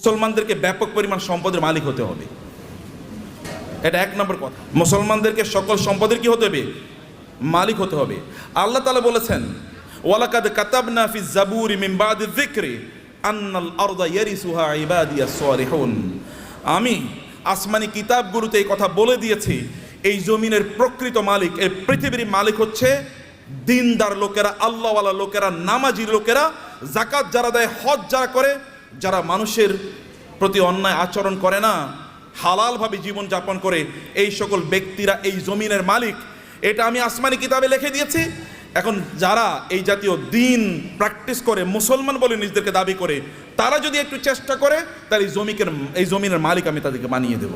মুসলমানদেরকে ব্যাপক পরিমাণ সম্পদের মালিক হতে হবে। এটা এক নম্বর কথা। মুসলমানদেরকে সকল সম্পদের কি হতে হবে? মালিক হতে হবে। আল্লাহ তালা বলেছেন, ওয়ালাকাদ কাতাবনা ফি জাবুরি মিন বাদি যিকরি আন্নাল আরদা ইয়ারিসুহা ইবাদিয়াস সালিহুন। আমি আসমানি কিতাবগুলোতে এই কথা বলে দিয়েছি, এই জমিনের প্রকৃত মালিক, এই পৃথিবীর মালিক হচ্ছে দিনদার লোকেরা, আল্লাহওয়ালা লোকেরা, নামাজি লোকেরা জাকাত যারা দেয়, হজ যারা করে যারা মানুষের প্রতি অন্যায় আচরণ করে না, হালালভাবে জীবন যাপন করে, এই সকল ব্যক্তিরা এই জমিনের মালিক। এটা আমি আসমানি কিতাবে লিখে দিয়েছি। এখন যারা এই জাতীয় দিন প্র্যাকটিস করে, মুসলমান বলে নিজেদেরকে দাবি করে, তারা যদি একটু চেষ্টা করে, তাহলে এই জমিকের, এই জমিনের মালিক আমি তাদেরকে বানিয়ে দেব।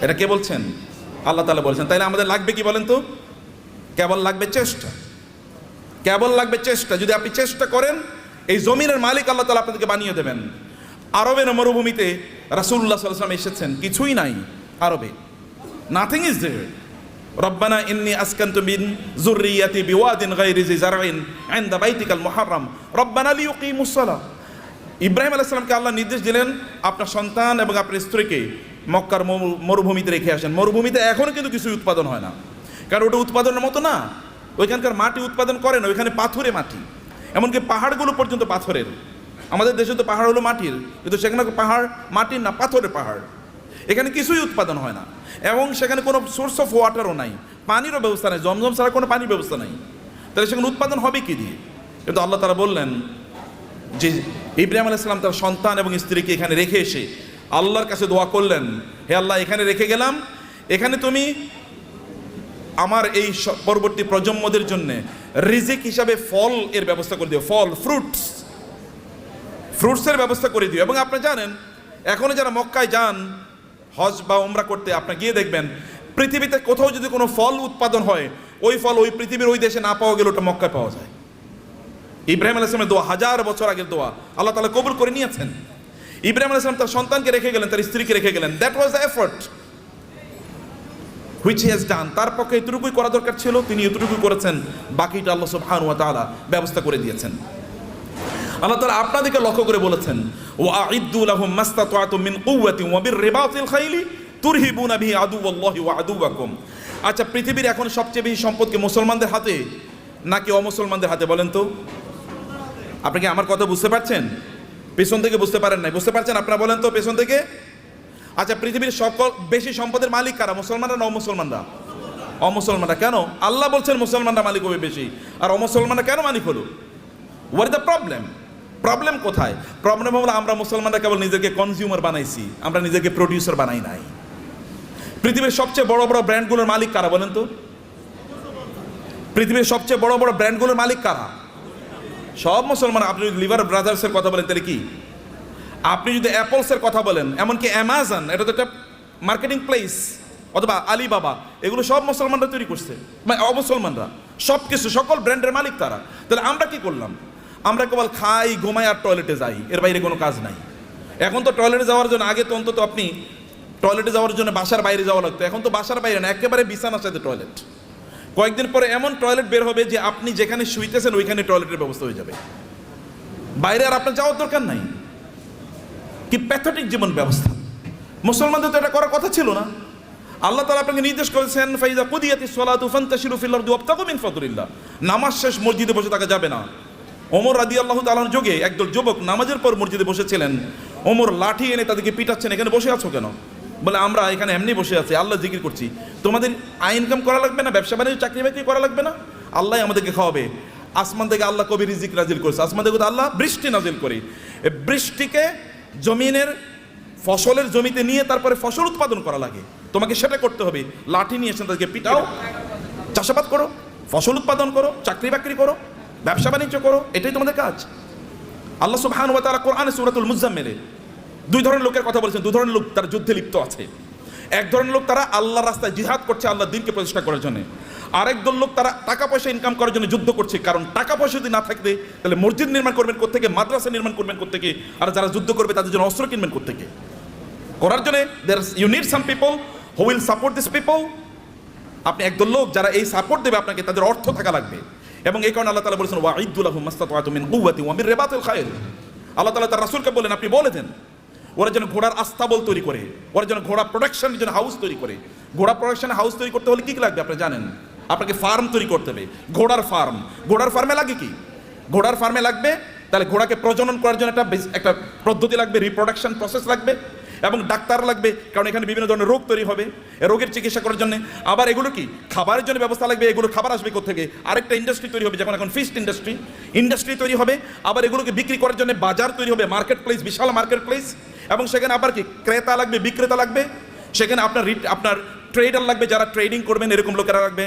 এটা কে বলছেন? আল্লাহ তালা বলছেন। তাইলে আমাদের লাগবে কি বলেন তো? কেবল লাগবে চেষ্টা। কেবল লাগবে চেষ্টা। যদি আপনি চেষ্টা করেন এই জমিনের মালিক আল্লাহ তালা আপনাদেরকে বানিয়ে দেবেন। আরবের মরুভূমিতে রাসুল্লাহ সাল্লাম এসেছেন। কিছুই নাই আরবে। নাথিং ইজ দেয়ার রব্বানা ইন্নি আসকান্তু মিন যুররিয়াতি বিওয়াদিন গায়রি জি জারইন ইনদা বাইতিকাল মুহাররম। রব্বানা সালাহ। ইব্রাহিম আলাইহিস সালামকে আল্লাহ নির্দেশ দিলেন, আপনার সন্তান এবং আপনার স্ত্রীকে মক্কার মরু- মরুভূমিতে রেখে আসেন। মরুভূমিতে এখনও কিন্তু কিছু উৎপাদন হয় না। কারণ ওটা উৎপাদনের মতো না। ওইখানকার মাটি উৎপাদন করে না ওইখানে পাথুরে মাটি। এমনকি পাহাড়গুলো পর্যন্ত পাথরের। আমাদের দেশে তো পাহাড় হলো মাটির, কিন্তু সেখানে পাহাড় মাটির না, পাথরের পাহাড়। এখানে কিছুই উৎপাদন হয় না। এবং সেখানে কোনো সোর্স অফ ওয়াটারও নাই। পানিরও ব্যবস্থা নেই। জমজম ছাড়া কোনো পানির ব্যবস্থা নাই। তাহলে সেখানে উৎপাদন হবে কি দিয়ে? কিন্তু আল্লাহ তারা বললেন যে ইব্রাহিম আলাইসালাম তার সন্তান এবং স্ত্রীকে এখানে রেখে এসে আল্লাহর কাছে দোয়া করলেন, হে আল্লাহ, এখানে রেখে গেলাম। এখানে তুমি আমার এই পরবর্তী প্রজন্মদের জন্য রিজিক হিসাবে ফল এর ব্যবস্থা করে দিও, ফল ফ্রুটস ফ্রুটসের ব্যবস্থা করে দিও। এবং আপনি জানেন, এখনও যারা মক্কায় যান, হজ বা উমরা করতে আপনি গিয়ে দেখবেন, পৃথিবীতে কোথাও যদি কোনো ফল উৎপাদন হয়, ওই ফল ওই পৃথিবীর ওই দেশে না পাওয়া গেলে ওটা মক্কায় পাওয়া যায়। ইব্রাহিম আলাইসলামের দোয়া, হাজার বছর আগের দোয়া, আল্লাহ তালা কবুল করে নিয়েছেন। ইব্রাহিম আলাইসলাম তার সন্তানকে রেখে গেলেন, তার স্ত্রীকে রেখে গেলেন। That was the effort which has done তার পক্ষে এতটুকুই করা দরকার ছিল, তিনি এতটুকুই করেছেন। বাকিটা আল্লাহ সুবহান ওয়া তাআলা ব্যবস্থা করে দিয়েছেন। আল্লাহ তাআলা আপনাদেরকে লক্ষ্য করে বলেছেন, ওয়া আইদ্দু লাহুম মাস্তাতাতুম মিন কুওয়াতিন ওয়া বিররিবাতিল খাইলি তুরহিবুনা বিহি আদুওয়াল্লাহি ওয়া আদুওয়াকুম। আচ্ছা পৃথিবীর এখন সবচেয়ে বেশি সম্পদ কি মুসলমানদের হাতে নাকি অমুসলমানদের হাতে বলেন তো? আপনি কি আমার কথা বুঝতে পারছেন? পেছন থেকে বুঝতে পারেন নাই। বুঝতে পারছেন আপনারা বলেন তো পেছন থেকে? আচ্ছা পৃথিবীর সকল বেশি সম্পদের মালিক কারা? মুসলমানরা না অমুসলমানরা? অমুসলমানরা কেন? আল্লাহ বলছেন মুসলমানরা মালিক হবে বেশি। আর অমুসলমানরা কেন মালিক হলো? হোয়াট দ্য প্রবলেম প্রবলেম কোথায়? প্রবলেম হলো আমরা মুসলমানরা কেবল নিজেকে কনজিউমার বানাইছি, আমরা নিজেকে প্রডিউসার বানাই নাই। পৃথিবীর সবচেয়ে বড় বড় ব্র্যান্ডগুলোর মালিক কারা বলেন তো? পৃথিবীর সবচেয়ে বড় বড় ব্র্যান্ডগুলোর মালিক কারা? সব মুসলমান। আপনি লিভার ব্রাদার্সের কথা বলেন, তাহলে কি? আপনি যদি অ্যাপলসের কথা বলেন, এমনকি অ্যামাজন এটা তো একটা মার্কেটিং প্লেস অথবা আলিবাবা এগুলো সব মুসলমানরা তৈরি করছে। মানে অমুসলমানরা সব কিছু সকল ব্র্যান্ডের মালিক তারা। তাহলে আমরা কি করলাম? আমরা কেবল খাই, ঘুমাই আর টয়লেটে যাই, এর বাইরে কোনো কাজ নাই। এখন তো টয়লেটে যাওয়ার জন্য, আগে তো অন্তত আপনি টয়লেটে যাওয়ার জন্য বাসার বাইরে যাওয়া লাগতো, এখন তো বাসার বাইরে না, একেবারে বিছানার সাথে টয়লেট কয়েকদিন পরে এমন টয়লেট বের হবে যে আপনি যেখানে শুইতেছেন, ওইখানে টয়লেটের ব্যবস্থা হয়ে যাবে। বাইরে আর আপনার যাওয়ার দরকার নাই। কি প্যাথেটিক জীবন ব্যবস্থা। মুসলমানদের তো এটা করার কথা ছিল না। আল্লাহ তালা আপনাকে নির্দেশ করেছেন, ফাইজা কুদিয়াতি সলাতু ফান্তাশিরু ফিল আরদি ওয়াবতাগু মিন ফাদলিল্লাহ। নামাজ শেষ, মসজিদে বসে থাকা যাবে না। ওমর রাদি আল্লাহ তাআলার যোগে একদল যুবক নামাজের পর মসজিদে বসেছিলেন। ওমর লাঠি এনে তাদেরকে পিটাচ্ছেন, এখানে বসে আছো কেন? বলে, আমরা এখানে এমনি বসে আছি, আল্লাহ জিকির করছি। তোমাদের আই ইনকাম করা লাগবে না? ব্যবসা বাণিজ্য, চাকরি বাকরি করা লাগবে না? আল্লাহ আমাদেরকে খাওয়াবে। আসমান থেকে আল্লাহ কবি রিজিক নাজিল করেছে। আসমান থেকে আল্লাহ বৃষ্টি নাজিল করে। বৃষ্টিকে জমিনের ফসলের জমিতে নিয়ে তারপরে ফসল উৎপাদন করা লাগে। তোমাকে সেটা করতে হবে। লাঠি নিয়ে এসে তাদেরকে পিটাও। চাষাবাদ করো। ফসল উৎপাদন করো। চাকরি বাকরি করো। ব্যবসা বাণিজ্য করো। এটাই তোমাদের কাজ। আল্লাহ সুবহান ওয়া তাআলা কোরআনে সূরাতুল মুজাম্মিলে দুই ধরনের লোকের কথা বলেছেন। দুই ধরনের লোক তারা যুদ্ধে লিপ্ত আছে। এক ধরনের লোক তারা আল্লাহর রাস্তায় জিহাদ করছে আল্লাহ দিনকে প্রতিষ্ঠা করার জন্য। আরেক দল লোক তারা টাকা পয়সা ইনকাম করার জন্য যুদ্ধ করছে। কারণ টাকা পয়সা যদি না থাকবে তাহলে মসজিদ নির্মাণ করবেন কোথেকে মাদ্রাসা নির্মাণ করবেন কোথেকে আর যারা যুদ্ধ করবে তাদের জন্য অস্ত্র কিনবেন কোথেকে করার জন্য there you need some people who will support this people আপনি একদল লোক যারা এই সাপোর্ট দেবে আপনাকে, তাদের অর্থ থাকা লাগবে। এবং এই কারণে আল্লাহ তালা বলেছেন ওয়া ঈদুল্লাহ মাস্তাত মিন কুওয়াতি ওয়া মিন রিবাতিল খায়র আল্লাহ তাআলা তার রাসূলকে বলেন, আপনি বলে দেন, ওরা যেন ঘোড়ার আস্তাবল তৈরি করে, ওরা যেন ঘোড়া প্রোডাকশনের জন্য হাউস তৈরি করে। ঘোড়া প্রোডাকশন হাউস তৈরি করতে হলে কি কি লাগবে, আপনি জানেন? আপনাকে ফার্ম তৈরি করতে হবে। ঘোড়ার ফার্ম ঘোড়ার ফার্মে লাগে কি? ঘোড়ার ফার্মে লাগবে, তাহলে ঘোড়াকে প্রজনন করার জন্য একটা একটা পদ্ধতি লাগবে রিপ্রোডাকশন প্রসেস লাগবে, এবং ডাক্তার লাগবে, কারণ এখানে বিভিন্ন ধরনের রোগ তৈরি হবে। রোগের চিকিৎসা করার জন্য। আবার এগুলো কি? খাবারের জন্য ব্যবস্থা লাগবে, এগুলো খাবার আসবে থেকে আরেকটা ইন্ডাস্ট্রি তৈরি হবে, যেমন এখন ফিস্ট ইন্ডাস্ট্রি ইন্ডাস্ট্রি তৈরি হবে, আবার এগুলোকে বিক্রি করার জন্য বাজার তৈরি হবে মার্কেট প্লেস বিশাল মার্কেট প্লেস এবং সেখানে আবার কি? ক্রেতা লাগবে, বিক্রেতা লাগবে। সেখানে আপনার আপনার ট্রেডার লাগবে, যারা ট্রেডিং করবেন, এরকম লোকেরা লাগবে।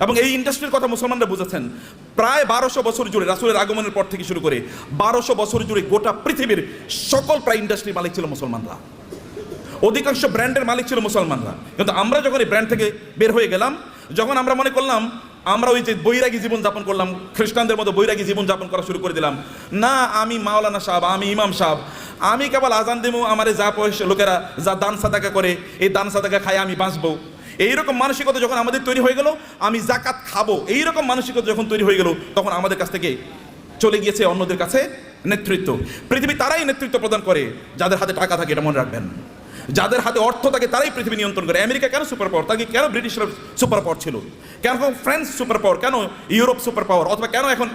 এবং এই ইন্ডাস্ট্রির কথা মুসলমানরা বুঝেছেন। প্রায় বারোশো বছর জুড়ে রাসুলের আগমনের পর থেকে শুরু করে বারোশো বছর জুড়ে গোটা পৃথিবীর সকল প্রায় ইন্ডাস্ট্রির মালিক ছিল মুসলমানরা। অধিকাংশ ব্র্যান্ডের মালিক ছিল মুসলমানরা। কিন্তু আমরা যখন এই ব্র্যান্ড থেকে বের হয়ে গেলাম, যখন আমরা মনে করলাম, আমরা ওই যে বৈরাগী জীবন যাপন করলাম, খ্রিস্টানদের মতো বৈরাগী জীবন যাপন করা শুরু করে দিলাম, না, আমি মাওলানা সাহেব, আমি ইমাম সাহেব, আমি কেবল আজান দেবো, আমার যা পয়সা, লোকেরা যা দান সাদাকা করে, এই দান সাদাকা খায় আমি বাঁচবো। এইরকম মানসিকতা যখন আমাদের তৈরি হয়ে গেল, আমি জাকাত খাব। এইরকম মানসিকতা যখন তৈরি হয়ে গেল, তখন আমাদের কাছ থেকে চলে গিয়েছে অন্যদের কাছে নেতৃত্ব। পৃথিবী তারাই নেতৃত্ব প্রদান করে, যাদের হাতে টাকা থাকে এটা মনে রাখবেন। যাদের হাতে অর্থ থাকে তারাই পৃথিবী নিয়ন্ত্রণ করে। আমেরিকা কেন সুপার পাওয়ার তাকে কেন ব্রিটিশরা সুপার পাওয়ার ছিল? কেন ফ্রান্স সুপার পাওয়ার কেন ইউরোপ সুপার পাওয়ার অথবা কেন এখন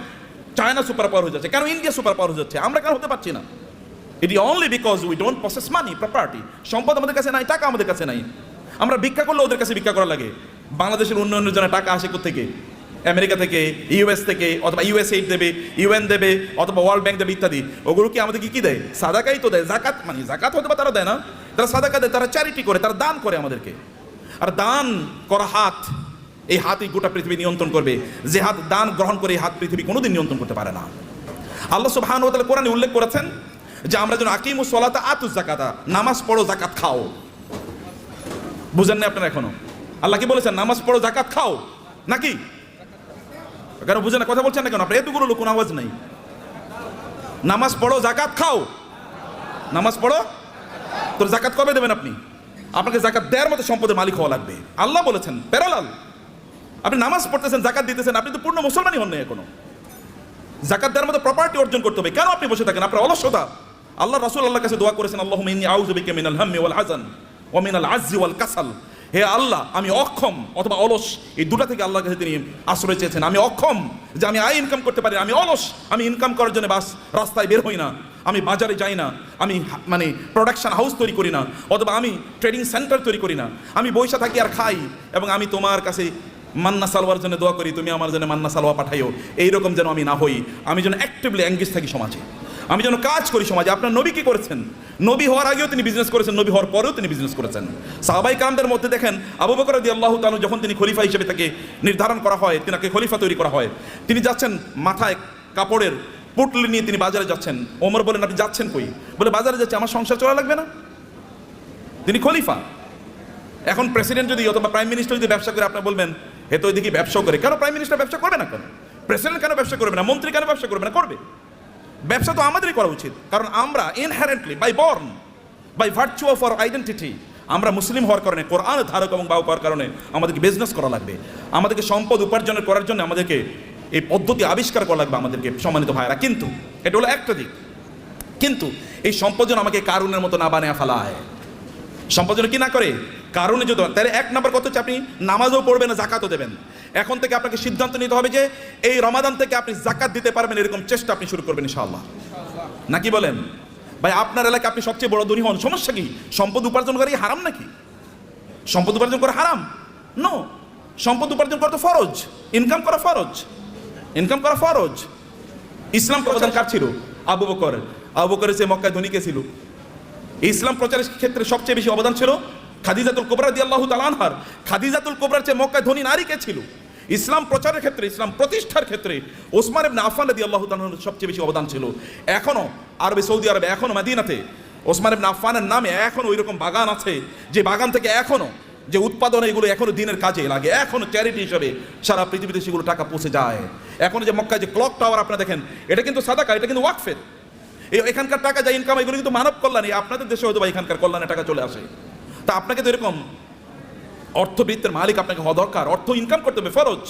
চায়না সুপার পাওয়ার হয়ে যাচ্ছে? কেন ইন্ডিয়া সুপার পাওয়ার হয়ে যাচ্ছে? আমরা কেন হতে পারছি না? It only because we don't process money property সম্পদ আমাদের কাছে নাই, টাকা আমাদের কাছে নাই। আমরা ভিক্ষা করলে ওদের কাছে ভিক্ষা করা লাগে। বাংলাদেশের উন্নয়নের জন্য টাকা আসে থেকে আমেরিকা থেকে, ইউএস থেকে, অথবা ইউএস এইড দেবে, ইউএন দেবে, অথবা ওয়ার্ল্ড ব্যাংক দেবে ইত্যাদি। ওগুলো কি আমাদেরকে কী দেয়? সাদাকাই তো দেয়। জাকাত মানে জাকাত হতে তারা দেয় না। তারা সাদাকা দেয়, তারা চ্যারিটি করে, তারা দান করে আমাদেরকে। আর দান করা হাত, এই হাতই গোটা পৃথিবী নিয়ন্ত্রণ করবে। যে হাত দান গ্রহণ করে, এই হাত পৃথিবী কোনোদিন নিয়ন্ত্রণ করতে পারে না। আল্লাহ সুবহানাহু ওয়া তাআলা কোরআনে উল্লেখ করেছেন যে, আমরা যেন আকিম আকিমু সলাতা আতু জাকাতা নামাজ পড়ো জাকাত খাও। বুঝেন না আপনারা এখনও? আল্লাহ কি বলেছেন? নামাজ পড়ো জাকাত খাও। নাকি? কেন বুঝেন না কথা বলছেন না কেন? আপনার এতগুলো লোক আওয়াজ নাই। নামাজ পড়ো জাকাত খাও। নামাজ পড়ো। তোর জাকাত কবে দেবেন আপনি? আপনাকে জাকাত দেওয়ার মতো সম্পদের মালিক হওয়া লাগবে। আল্লাহ বলেছেন, প্যারালাল। আপনি নামাজ পড়তেছেন জাকাত দিতেছেন, আপনি তো পূর্ণ মুসলমানই হন না এখনও। জাকাত দেওয়ার মতো প্রপার্টি অর্জন করতে হবে। কেন আপনি বসে থাকেন? আপনার অলসতা। আল্লাহ রাসূল আল্লাহর কাছে দোয়া করেছেন আল্লাহ ইন্নী আউযু বিকা মিনাল হাম্মি ওয়াল হাজান ওয়া মিনাল আজ্জি ওয়াল কাসাল। হে আল্লাহ, আমি অক্ষম অথবা অলস। এই দুটা থেকে আল্লাহর কাছে তিনি আশ্রয় চেয়েছেন। আমি অক্ষম যে আমি আয় ইনকাম করতে পারি, আমি অলস, আমি ইনকাম করার জন্য বাস, রাস্তায় বের হই না। আমি বাজারে যাই না। আমি মানে প্রোডাকশন হাউস তৈরি করি না। অথবা আমি ট্রেডিং সেন্টার তৈরি করি না। আমি বৈশা থাকি আর খাই এবং আমি তোমার কাছে মান্না সালোয়ার জন্য দোয়া করি, তুমি আমার জন্য মান্না সালোয়া পাঠাইও। এইরকম যেন আমি না হই। আমি যেন অ্যাক্টিভলি এঙ্গেজ থাকি সমাজে। আমি যেন কাজ করি সমাজে, আপনার নবী কি করেছেন? নবী হওয়ার আগেও তিনি বিজনেস করেছেন, নবী হওয়ার পরেও তিনি বিজনেস করেছেন। সাহাবাই কালামদের মধ্যে দেখেন, আবু বকর রাদি আল্লাহ তালু যখন তিনি খলিফা হিসেবে তাকে নির্ধারণ করা হয়, তিনাকে খলিফা তৈরি করা হয়, তিনি যাচ্ছেন মাথায় কাপড়ের পুটলি নিয়ে তিনি বাজারে যাচ্ছেন। ওমর বলেন, আপনি যাচ্ছেন কই? বলে, বাজারে যাচ্ছে, আমার সংসার চলা লাগবে না। তিনি খলিফা। এখন প্রেসিডেন্ট যদি অথবা প্রাইম মিনিস্টার যদি ব্যবসা করে, আপনি বলবেন হে তো ওইদিকে ব্যবসা করে। কেন প্রাইম মিনিস্টার ব্যবসা করবে না কেন? প্রেসিডেন্ট কেন ব্যবসা করবে না? মন্ত্রী কেন ব্যবসা করবে না? করবে। ব্যবসা তো আমাদেরই করা উচিত। কারণ আমরা inherently by born by virtue of our identity আমরা মুসলিম হওয়ার কারণে, কোরআন ধারক এবং বাউ হওয়ার কারণে আমাদেরকে বিজনেস করা লাগবে। আমাদেরকে সম্পদ উপার্জনের করার জন্য আমাদেরকে এই পদ্ধতি আবিষ্কার করা লাগবে আমাদেরকে সম্মানিত ভাইরা কিন্তু, এটা হলো একটা দিক। কিন্তু, এই সম্পদ যেন আমাকে কারুনের মতো না বানিয়ে ফেলা হয় সম্পদ যেন কি না করে? কারণে যদি তাহলে এক নম্বর কত হচ্ছে আপনি নামাজও পড়বেন না জাকাতও দেবেন। এখন থেকে আপনাকে সিদ্ধান্ত নিতে হবে যে এই রমাদান থেকে আপনি জাকাত দিতে পারবেন এরকম চেষ্টা আপনি শুরু করবেন ইনশাআল্লাহ। নাকি বলেন? ভাই, আপনার এলাকায় আপনি সবচেয়ে বড় ধনী হন, সমস্যা কি? সম্পদ উপার্জন করা হারাম নাকি? সম্পদ উপার্জন করা হারাম? নো সম্পদ উপার্জন করা তো ফরজ। ইনকাম করা ফরজ। ইনকাম করা ফরজ। ইসলাম প্রধান কার ছিল? আবু বকর। আবু বকরের সে মক্কায় ধনী কে ছিল? ইসলাম প্রচারের ক্ষেত্রে সবচেয়ে বেশি অবদান ছিল খাদিজাতুল কোবরা দিয়ে আল্লাহ তালানহার খাদিজাতুল কোবরার চেয়ে মক্কায় ধনী নারী কে ছিল? ইসলাম প্রচারের ক্ষেত্রে, ইসলাম প্রতিষ্ঠার ক্ষেত্রে ওসমান ইবনে আফফান রাদি আল্লাহ তালানহার সবচেয়ে বেশি অবদান ছিল। এখনও আরবে সৌদি আরবে, এখনও মাদিনাতে ওসমান ইবনে আফফানের নামে এখন ওই রকম বাগান আছে, যে বাগান থেকে এখনও যে উৎপাদন এগুলো এখনও দিনের কাজে লাগে এখনও চ্যারিটি হিসাবে সারা পৃথিবীতে সেগুলো টাকা পৌঁছে যায়। এখন যে মক্কায় যে ক্লক টাওয়ার আপনারা দেখেন, এটা কিন্তু সাদাকা, এটা কিন্তু ওয়াকফের। এখানকার টাকা যা ইনকাম এগুলো কিন্তু মানব কল্যাণে, আপনাদের দেশে হয়তো বা এখানকার কল্যাণে টাকা চলে আসে। তা আপনাকে তো এরকম অর্থবৃত্তের মালিক আপনাকে হওয়া দরকার, অর্থ ইনকাম করতে হবে, ফরজ।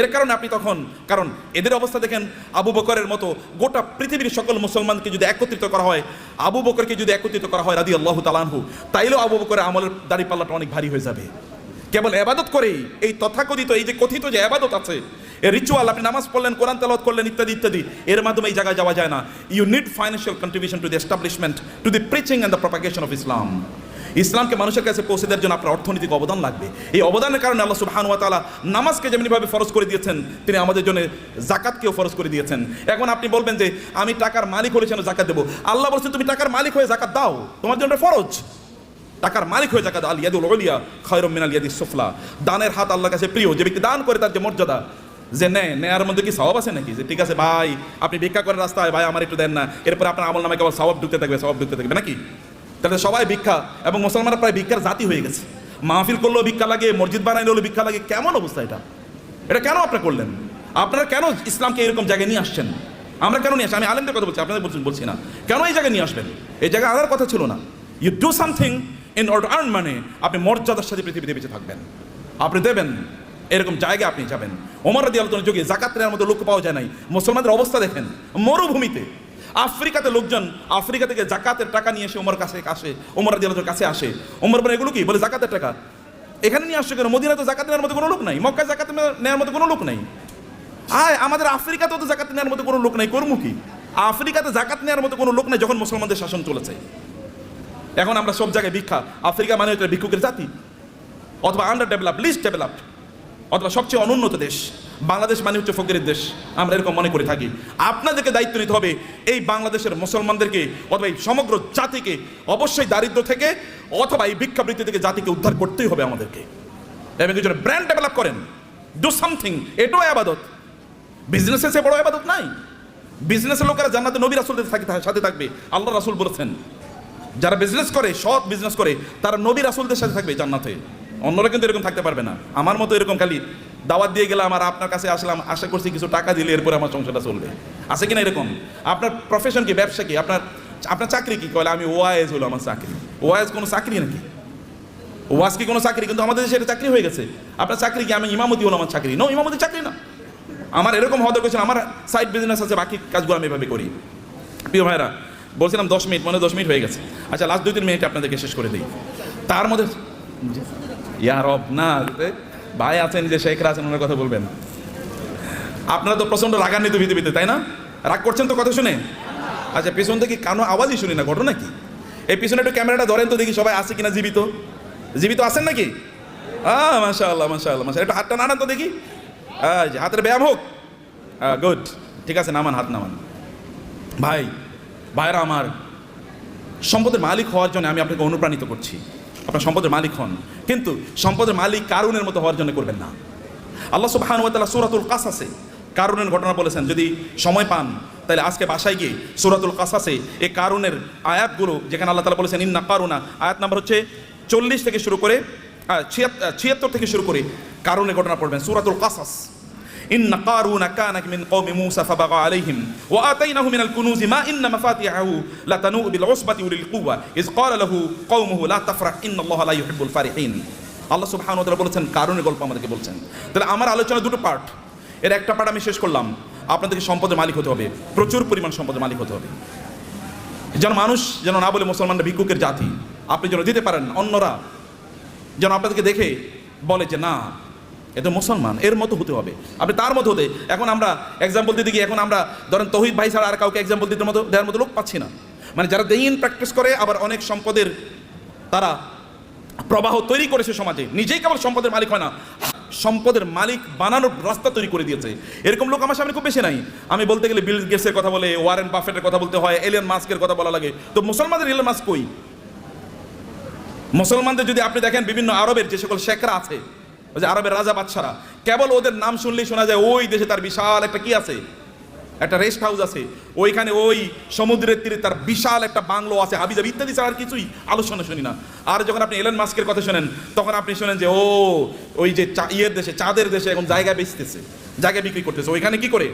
এর কারণে আপনি তখন, কারণ এদের অবস্থা দেখেন, আবু বকরের মতো গোটা পৃথিবীর সকল মুসলমানকে যদি একত্রিত করা হয়, আবু বকরকে যদি একত্রিত করা হয় রাদি আল্লাহ তালানহু তাইলেও আবু বকরের আমলের দাড়ি পাল্লাটা অনেক ভারী হয়ে যাবে। কেবল এবাদত করেই, এই তথাকথিত, এই যে কথিত যে এবাদত আছে, এই রিচুয়াল আপনি নামাজ পড়লেন, কোরআন তেলাওয়াত করলেন, ইত্যাদি ইত্যাদি, এর মাধ্যমে এই জায়গায় যাওয়া যায় না। You need financial contribution to the establishment to the preaching and the propagation of Islam ইসলামকে মানুষের কাছে পৌঁছে দেওয়ার জন্য আপনার অর্থনৈতিক অবদান লাগবে। এই অবদানের কারণে আল্লাহ সুবহান ওয়া তাআলা নামাজকে যেমনিভাবে ফরজ করে দিয়েছেন, তিনি আমাদের জন্য জাকাতকেও ফরজ করে দিয়েছেন। এখন আপনি বলবেন যে, আমি টাকার মালিক হলে যেন জাকাত দেবো? আল্লাহ বলছেন তুমি টাকার মালিক হয়ে জাকাত দাও। তোমার জন্য ফরজ। টাকার মালিক হয়ে জাকাত আল ইয়াদুল উলিয়া খয়রুম মিনাল ইয়াদি সুফলা। দানের হাত আল্লাহর কাছে প্রিয়। যে ব্যক্তি দান করে তার যে মর্যাদা, যে নেয় নেয়ার মধ্যে কি সওয়াব আছে নাকি? যে, ঠিক আছে, ভাই, আপনি ভিক্ষা করেন রাস্তায়, ভাই, আমার একটু দেন না। এরপর আপনার আমল নামে কেবল সওয়াব ঢুকতে থাকবে সওয়াব ঢুকতে থাকবে নাকি? তাহলে সবাই ভিক্ষা এবং মুসলমানরা প্রায় ভিক্ষার জাতি হয়ে গেছে। মাহফিল করলেও ভিক্ষা লাগে, মসজিদ বানাইলে হলেও ভিক্ষা লাগে, কেমন অবস্থা এটা? এটা কেন আপনি করলেন? আপনারা কেন ইসলামকে এরকম জায়গায় নিয়ে আসছেন? আমরা কেন নিয়ে আসছি আমি আলেমদের কথা বলছি, আপনাদের বলছি বলছি না। কেন এই জায়গায় নিয়ে আসবেন? এই জায়গায় আনার কথা ছিল না। You do something in order earn মানে আপনি মর্যাদার সাথে পৃথিবীতে বেঁচে থাকবেন। আপনি দেবেন, এরকম জায়গায় আপনি যাবেন। ওমর রাদি আলোচনার যুগে জাকাত নেওয়ার মতো লোক পাওয়া যায় নাই। মুসলমানদের অবস্থা দেখেন, মরুভূমিতে। আফ্রিকাতে লোকজন, আফ্রিকা থেকে জাকাতের টাকা নিয়ে এসে ওমর কাছে আসে ওমর রাদি কাছে আসে। ওমর বলে, এগুলো কি? বলে, জাকাতের টাকা। এখানে নিয়ে আসছে কেন? মদিনা তো জাকাত নেওয়ার মতো কোনো লোক নাই মক্কা জাকাত নেওয়ার মতো কোনো লোক নাই। আয়, আমাদের আফ্রিকাতেও তো জাকাত নেওয়ার মতো কোনো লোক নাই, কর্ম কি? আফ্রিকাতে জাকাত নেওয়ার মতো কোনো লোক নাই যখন মুসলমানদের শাসন চলেছে। এখন আমরা সব জায়গায় ভিক্ষা, আফ্রিকা মানে হচ্ছে ভিক্ষুকের জাতি। অথবা আন্ডার ডেভেলপ লিস্ট ডেভেলপড অথবা সবচেয়ে অনুন্নত দেশ, বাংলাদেশ মানে হচ্ছে ফকিরের দেশ। আমরা এরকম মনে করে থাকি। আপনাদেরকে দায়িত্ব নিতে হবে এই বাংলাদেশের মুসলমানদেরকে অথবা এই সমগ্র জাতিকে অবশ্যই দারিদ্র থেকে অথবা এই ভিক্ষাবৃত্তি থেকে জাতিকে উদ্ধার করতেই হবে আমাদেরকে। এবং কিছু ব্র্যান্ড ডেভেলপ করেন। ডু সামথিং এটাও আবাদত। বিজনেসে সে বড় আবাদত নাই। বিজনেসের লোকেরা জান্নাতে নবী রাসুলদের সাথে থাকবে। আল্লাহ রাসুল বলেছেন, যারা বিজনেস করে, সৎ বিজনেস করে, তারা নবী রাসুলদের সাথে থাকবে জান্নাতে। অন্যরা কিন্তু এরকম থাকতে পারবে না। আমার মতো এরকম খালি দাওয়াত দিয়ে গেলাম আর আপনার কাছে আসলাম, আশা করছি কিছু টাকা দিলে এরপরে আমার সংসারটা চলবে। আছে কিনা এরকম? আপনার প্রফেশন কি, ব্যবসা কি? আপনার আপনার চাকরি কি? কলে আমি ওয়াইজ হলো আমার চাকরি। ওয়াইজ কোনো চাকরি নাকি? ওয়াজ কি কোনো চাকরি? কিন্তু আমাদের দেশে এটা চাকরি হয়ে গেছে। আপনার চাকরি কি আমি ইমামতি হলো আমার চাকরি? নো ইমামতি চাকরি না। আমার এরকম হওয়া দরকার আমার সাইড বিজনেস আছে, বাকি কাজগুলো আমি এভাবে করি। প্রিয় ভাইরা বলছিলাম দশ মিনিট মানে দশ মিনিট হয়ে গেছে। আচ্ছা লাস্ট দুই, তিন মিনিট আপনাদেরকে শেষ করে দিই। তার মধ্যে ইয়ার অব না ভাই আছেন যে শেখরা আছেন ওনার কথা বলবেন। আপনারা তো প্রচণ্ড রাগান্বিত পৃথিবীতে তাই না? রাগ করছেন তো কথা শুনে। আচ্ছা পিছন থেকে কানো আওয়াজই শুনি না ঘটনা কি? এই পিছনে একটু ক্যামেরাটা ধরেন তো দেখি সবাই আছে কিনা জীবিত। জীবিত আছেন নাকি? আহ মাশা আল্লাহ মাশা আল্লাহ মাশা একটু হাতটা নাড়ান তো দেখি। আহ, যে হাতের ব্যায়াম হোক। গুড ঠিক আছে নামান হাত নামান। ভাই ভাইরা আমার সম্পদের মালিক হওয়ার জন্য আমি আপনাকে অনুপ্রাণিত করছি। আপনার সম্পদের মালিক হন। কিন্তু সম্পদের মালিক কারুনের মতো হওয়ার জন্য করবেন না। আল্লাহ সুবহান তাআলা সূরাতুল কাসাসে কারুনের ঘটনা বলেছেন, যদি সময় পান, তাহলে আজকে বাসায় গিয়ে সূরাতুল কাসাসে এই কারুনের আয়াতগুলো যেখানে আল্লাহ তালা বলেছেন, ইন্না কারুনা আয়াত নাম্বার হচ্ছে চল্লিশ থেকে শুরু করে ছিয়াত্তর থেকে শুরু করে কারুনের ঘটনা পড়বেন, সূরাতুল কাসাস। ইন্না কারুনা কানা মিন কওমি মূসা ফাবাগা আলাইহিম ওয়া আতাইনাহু মিনাল কুনুজি মা ইন্না মাফাতিহাহু লাতানু বিল উসবাতি উলিল কুওয়া ইজ ক্বালা লাহু কওমুহু লা তাফরাহ ইন্নাল্লাহা লা ইউহিব্বুল ফারিহিন আল্লাহ সুবহানাহু ওয়া তাআলা বলেছেন কারুনের গল্প আমাদেরকে বলছেন। তাহলে আমার আলোচনা দুটো পার্ট। এর একটা পার্ট আমি শেষ করলাম। আপনাদেরকে সম্পদের মালিক হতে হবে। প্রচুর পরিমাণ সম্পদের মালিক হতে হবে। যেন মানুষ যেন না বলে মুসলমানরা ভিক্ষুকের জাতি। আপনি যেন দিতে পারেন অন্যরা যেন আপনাদেরকে দেখে বলে যে, না এ তো মুসলমান, এর মতো হতে হবে। আপনি তার মতো হতে, এখন আমরা এক্সাম্পল দিতে গিয়ে, এখন আমরা ধরেন তহিদ ভাই ছাড়া আর কাউকে এক্সাম্পল দিতে মতো দেওয়ার মতো লোক পাচ্ছি না। মানে যারা দিন প্র্যাকটিস করে, আবার অনেক সম্পদের তারা প্রবাহ তৈরি করেছে সমাজে। নিজেই কেবল সম্পদের মালিক হয় না, সম্পদের মালিক বানানোর রাস্তা তৈরি করে দিয়েছে। এরকম লোক আমার সামনে খুব বেশি নাই। আমি বলতে গেলে বিল গেটসের কথা বলে ওয়ারেন বাফেটের কথা বলতে হয় এলিয়ন মাস্কের কথা বলা লাগে। তো মুসলমানদের এলিয়ন মাস্ক কই? মুসলমানদের যদি আপনি দেখেন, বিভিন্ন আরবের যে সকল শেখরা আছে ওই যে আরবের রাজা বাদশারা। কেবল ওদের নাম শুনলেই শোনা যায়, ওই দেশে তার বিশাল একটা কি আছে? একটা রেস্ট হাউস আছে। ওইখানে ওই সমুদ্রের তীরে তার বিশাল একটা বাংলো আছে, হাবিজাবি ইত্যাদি ছাড়া আর কিছুই আলোচনা শুনি না। আর যখন আপনি এলেন মাস্কের কথা শোনেন, তখন আপনি শোনেন যে, ও, ওই যে ইয়ের দেশে, চাঁদের দেশে এখন জায়গা বেচতেছে, জায়গা বিক্রি করতেছে। ওইখানে কি করে?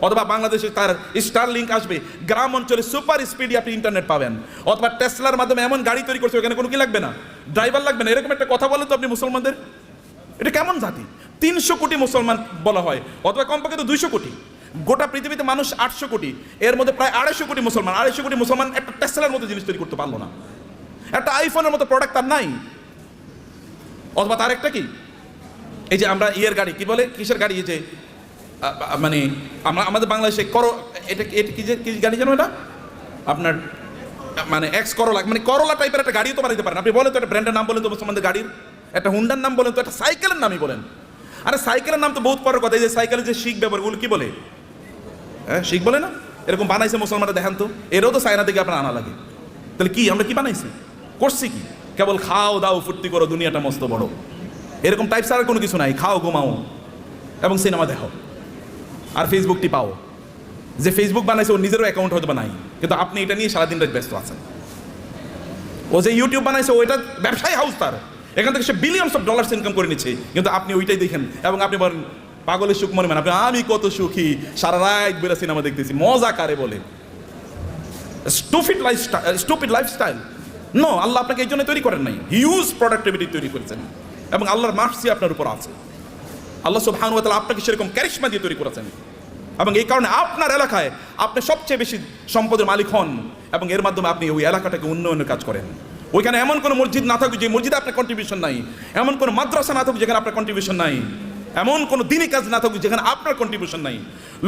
অথবা বাংলাদেশে তার স্টার লিঙ্ক আসবে, গ্রাম অঞ্চলে সুপার স্পিডে আপনি ইন্টারনেট পাবেন। অথবা টেসলার মাধ্যমে এমন গাড়ি তৈরি করছে ওখানে কোনো কি লাগবে না? ড্রাইভার লাগবে না? এরকম একটা কথা বলেন তো আপনি মুসলমানদের? এটা কেমন জাতি? তিনশো কোটি মুসলমান বলা হয়, অথবা কমপক্ষে তো দুইশো কোটি। গোটা পৃথিবীতে মানুষ আটশো কোটি, এর মধ্যে প্রায় আড়াইশো কোটি মুসলমান। আড়াইশো কোটি মুসলমান একটা টেসলার মতো জিনিস তৈরি করতে পারল না। একটা আইফোনের মতো প্রোডাক্ট তার নাই। অথবা তার একটা কি? এই যে আমরা ইয়ের গাড়ি, কি বলে? কিসের গাড়ি? এই যে মানে আমরা, আমাদের বাংলাদেশে করো, এটা এটা কি যে, কি গাড়ি জানো এটা? আপনার মানে এক্স করলা মানে করলা টাইপের একটা গাড়িও তো বানাইতে পারেন। আপনি বলেন তো একটা ব্র্যান্ডের নাম বলেন তো মুসলমানদের গাড়ির। একটা হুন্ডার নাম বলেন তো, একটা সাইকেলের নামই বলেন। আরে সাইকেলের নাম তো বহুত পরের কথা, এই যে সাইকেলের যে শিখ ব্যাপারগুলো কি বলে? হ্যাঁ শিখ বলে না? এরকম বানাইছে মুসলমানরা, দেখেন তো, এরও তো চায়না থেকে আপনার আনা লাগে। তাহলে কি, আমরা কি বানাইছি? করছি কি? কেবল খাও, দাও, ফুর্তি করো, দুনিয়াটা মস্ত বড়। এরকম টাইপ ছাড়া কোনো কিছু নাই, খাও, ঘুমাও এবং সিনেমা দেখো। আর ফেসবুকটি পাও। যে ফেসবুক বানাইছে, ওর নিজেরও অ্যাকাউন্ট হয়তো বা নাই, কিন্তু আপনি এটা নিয়ে সারাদিন ব্যস্ত আছেন। ও যে ইউটিউব বানাইছে ওইটা ব্যবসায়ী হাউস তার। এখান থেকে সে বিলিয়নস অফ ডলার্স ইনকাম করে নিচ্ছে। কিন্তু আপনি ওইটাই দেখেন এবং আপনি বলেন, পাগলের সুখ মনে মানে আপনি, আমি কত সুখী, সারা রাত বেলা সিনেমা দেখতেছি। মজা কারে বলে? Stupid life stupid lifestyle no আল্লাহ আপনাকে এই জন্য তৈরি করেন নাই। হিউজ প্রোডাক্টিভিটি তৈরি করেছেন। এবং আল্লাহর মার্সি আপনার উপর আছে। আল্লাহ সুবহান ওয়া তাআলা আপনাকে সেরকম ক্যারিশমা দিয়ে তৈরি করেছেন। এবং এই কারণে আপনার এলাকায় আপনি সবচেয়ে বেশি সম্পদের মালিক হন এবং এর মাধ্যমে আপনি ওই এলাকাটাকে উন্নয়নের কাজ করেন। ওইখানে এমন কোনো মসজিদ না থাকুক যে মসজিদে আপনার কন্ট্রিবিউশন নাই। এমন কোনো মাদ্রাসা না থাকুক যেখানে আপনার কন্ট্রিবিউশন নাই। এমন কোনো দিনই কাজ না থাকুক যেখানে আপনার কন্ট্রিবিউশন নাই।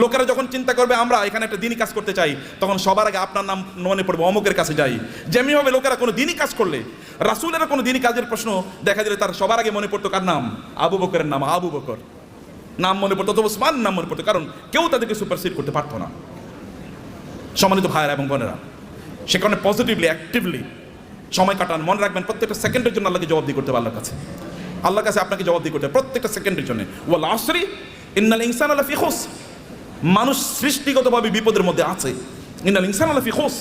লোকেরা যখন চিন্তা করবে আমরা এখানে একটা দিনই কাজ করতে চাই, তখন সবার আগে আপনার নাম মনে পড়বে, অমুকের কাছে যাই। যেমনিভাবে লোকেরা কোনো দিনই কাজ করলে রাসুলের কোনো দিনই কাজের প্রশ্ন দেখা দিলে তার সবার আগে মনে পড়তো কার নাম? আবু বকরের নাম, আবু বকর। নাম মনে পড়তো অথবা ওসমান নাম মনে পড়তো, কারণ কেউ তাদেরকে সুপারসিড করতে পারতো না। সম্মানিত ভাইয়েরা এবং বোনেরা, সে কারণে পজিটিভলি অ্যাক্টিভলি সময় কাটান, মনে রাখবেন প্রত্যেকটা সেকেন্ডের জন্য আল্লাহকে জবাবদি করতে হবে আল্লাহর কাছে। আল্লাহর কাছে আপনাকে জবাবদি করতে হবে প্রত্যেকটা সেকেন্ডের জন্য। ওয়াল আসরি, ইন্নাল ইনসান আল্লাহ ফিখোস মানুষ সৃষ্টিগতভাবে বিপদের মধ্যে আছে। ইন্নাল ইনসান আল্লাহ ফিখোস